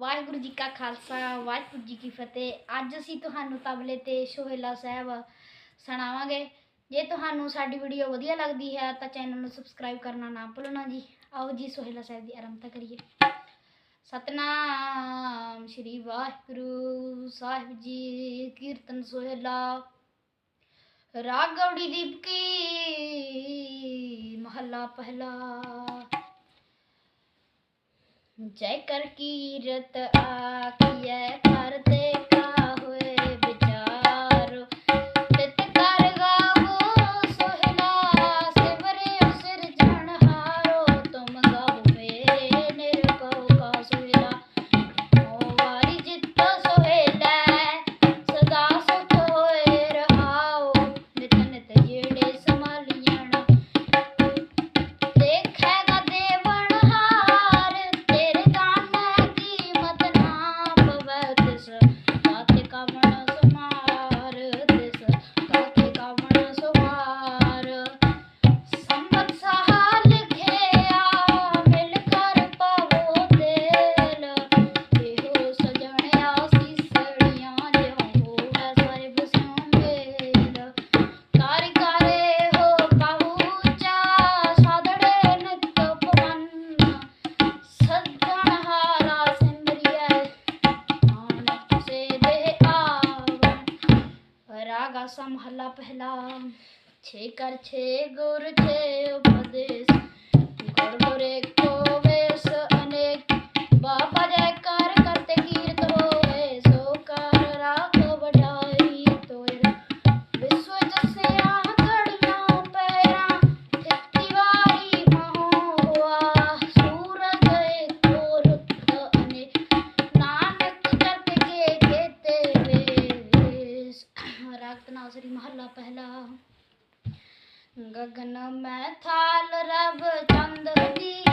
ਵਾਹਿਗੁਰੂ ਜੀ ਕਾ ਖਾਲਸਾ, ਵਾਹਿਗੁਰੂ ਜੀ ਕੀ ਫਤਿਹ। ਅੱਜ ਅਸੀਂ ਤੁਹਾਨੂੰ ਤਬਲੇ ਤੇ ਸੋਹੇਲਾ ਸਾਹਿਬ ਸੁਣਾਵਾਂਗੇ। ਜੇ ਤੁਹਾਨੂੰ ਸਾਡੀ ਵੀਡੀਓ ਵਧੀਆ ਲੱਗਦੀ ਹੈ ਤਾਂ ਚੈਨਲ ਨੂੰ ਸਬਸਕ੍ਰਾਈਬ ਕਰਨਾ ਨਾ ਭੁੱਲਣਾ ਜੀ। ਆਓ ਜੀ ਸੋਹੇਲਾ ਸਾਹਿਬ ਦੀ ਆਰੰਭਤਾ ਕਰੀਏ। ਸਤਨਾਮ ਸ੍ਰੀ ਵਾਹਿਗੁਰੂ ਸਾਹਿਬ ਜੀ, ਕੀਰਤਨ ਸੋਹੇਲਾ। ਰਾਗ ਗੌੜੀ ਦੀਪਕੀ ਮਹੱਲਾ ਪਹਿਲਾ। ਜੈ ਕਰ ਕੀਰਤ ਆਖੀਐ ਕਰਦੇ ਸਾ ਮਹੱਲਾ ਪਹਿਲਾ। ਛੇ ਕਰ ਛੇ ਗੁਰ ਤੇ ਉਪਦੇ ਨਾਜ਼ਰੀ ਮਹੱਲਾ ਪਹਿਲਾ। ਗਗਨ ਮੈਂ ਥਾਲ ਰਬ ਚੰਦ ਦੀ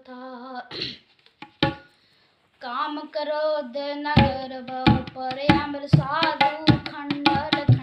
था काम करो नगर पर अमर साधु खंडल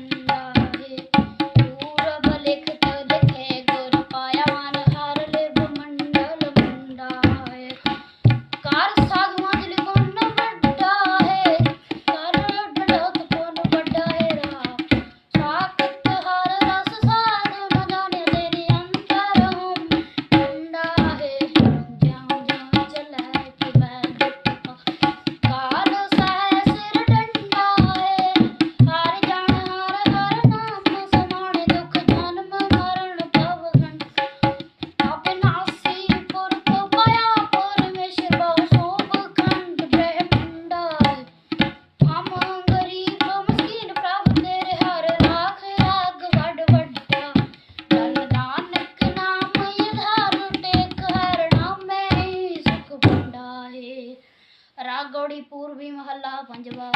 ਪੌੜੀ ਪੂਰਬੀ ਮਹੱਲਾ ਪੰਜਵਾ।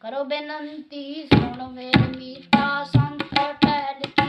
ਕਰੋ ਬੇਨਤੀ ਸੁਣ ਮੇਰੀ ਮੀਤਾ ਸੰਤ ਟਹਿਲ